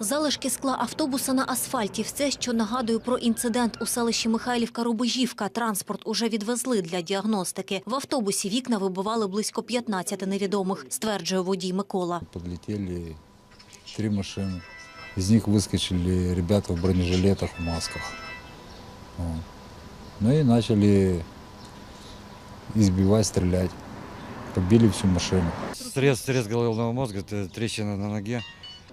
Залишки скла автобуса на асфальті – все, що нагадує про інцидент у селищі Михайлівка-Рубежівка. Транспорт уже відвезли для діагностики. В автобусі вікна вибивали близько 15 невідомих, стверджує водій Микола. Подлетели три машины. Из них выскочили ребята в бронежилетах, в масках. Ну и начали избивать, стрелять. Побили всю машину. Срез, срез головного мозга, т- трещина на ноге.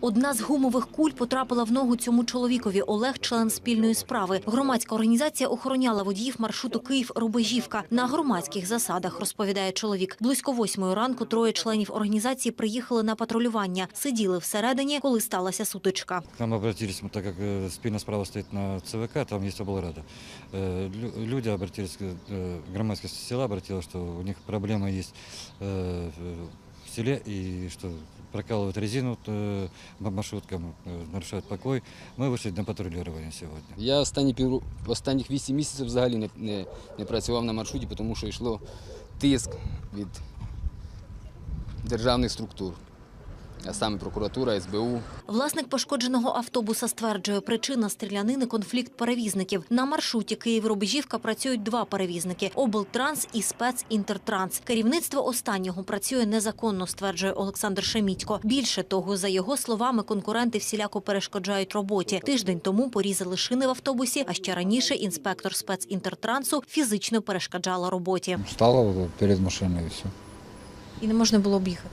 Одна з гумових куль потрапила в ногу цьому чоловікові. Олег – член спільної справи. Громадська організація охороняла водіїв маршруту Київ-Рубежівка. На громадських засадах, розповідає чоловік. Близько восьмої ранку троє членів організації приїхали на патрулювання. Сиділи всередині, коли сталася сутичка. К нам обратились, мы, так как э, спина справа стоит на ЦВК, там есть облрада. Э, лю- Люди обратились, э, громадские села обратилась, что у них проблема есть э, в селе и что прокалывают резину э, маршруткам, э, нарушают покой. Мы вышли на патрулирование сегодня. Я останні пів останніх 8 місяців взагалі не, не, не працював на маршруті, тому що йшло тиск від державних структур, а саме прокуратура, СБУ. Власник пошкодженого автобуса стверджує, причина стрілянини – конфлікт перевізників. На маршруті Київ-Рубежівка працюють два перевізники – облтранс і спецінтертранс. Керівництво останнього працює незаконно, стверджує Олександр Шемітько. Більше того, за його словами, конкуренти всіляко перешкоджають роботі. Тиждень тому порізали шини в автобусі, а ще раніше інспектор спецінтертрансу фізично перешкоджала роботі. Встала вот перед машиной и все. І не можна було об'їхати.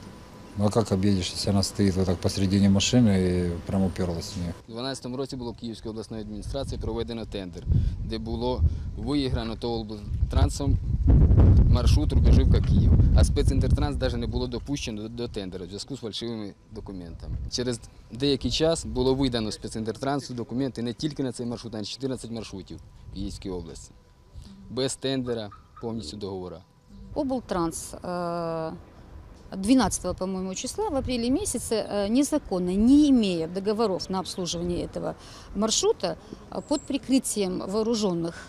Ну а как объедешь, если она стоит вот так посередине машины и прям уперлась в нее? У 2012 році було Київською обласною адміністрацією проведено тендер, де було виіграно ТОЛ трансом маршрут Рубежівка Київ. А спецінтертранс навіть не було допущено до, до тендера в зв'язку з фальшивими документами. Через деякий час було видано спецінтертрансу документи не тільки на цей маршрут, а й 14 маршрутів в Київській області. Без тендера, повністю договора. Облтранс э, 12, по-моему, числа в апреле месяце э, незаконно, не имея договоров на обслуживание этого маршрута, э, под прикрытием вооруженных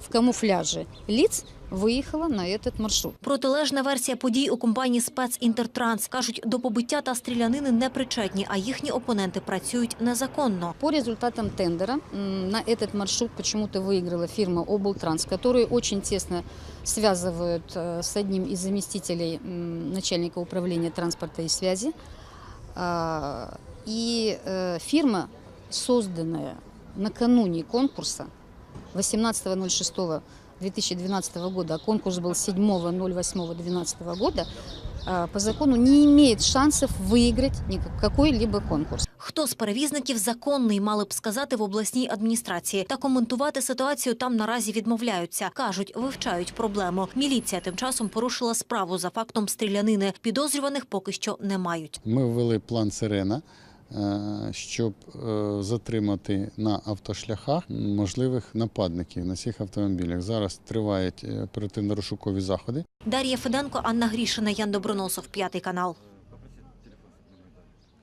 в камуфляже лиц выехала на этот маршрут. Протилежна версія подій у компанії «Спецінтертранс». Кажуть, до побиття та стрілянини не причетні, а їхні опоненти працюють незаконно. По результатам тендера м, на этот маршрут почему-то выиграла фирма Облтранс, которую очень тесно связывают э, с одним из заместителей м, начальника управления транспорта и связи. А, И э, фирма, созданная накануне конкурса 18.06.2012 года, а конкурс был 7.08.2012 года, по закону не имеет шансов выиграть какой-либо конкурс. Хто з перевізників законний, мали б сказати в обласній адміністрації. Та коментувати ситуацію там наразі відмовляються. Кажуть, вивчають проблему. Міліція тим часом порушила справу за фактом стрілянини. Підозрюваних поки що не мають. Ми ввели план Сирена, щоб е, затримати на автошляхах можливих нападників на цих автомобілях. Зараз тривають е, оперативно-розшукові заходи. Дар'я Феденко, Анна Грішина, Ян Доброносов, п'ятий канал.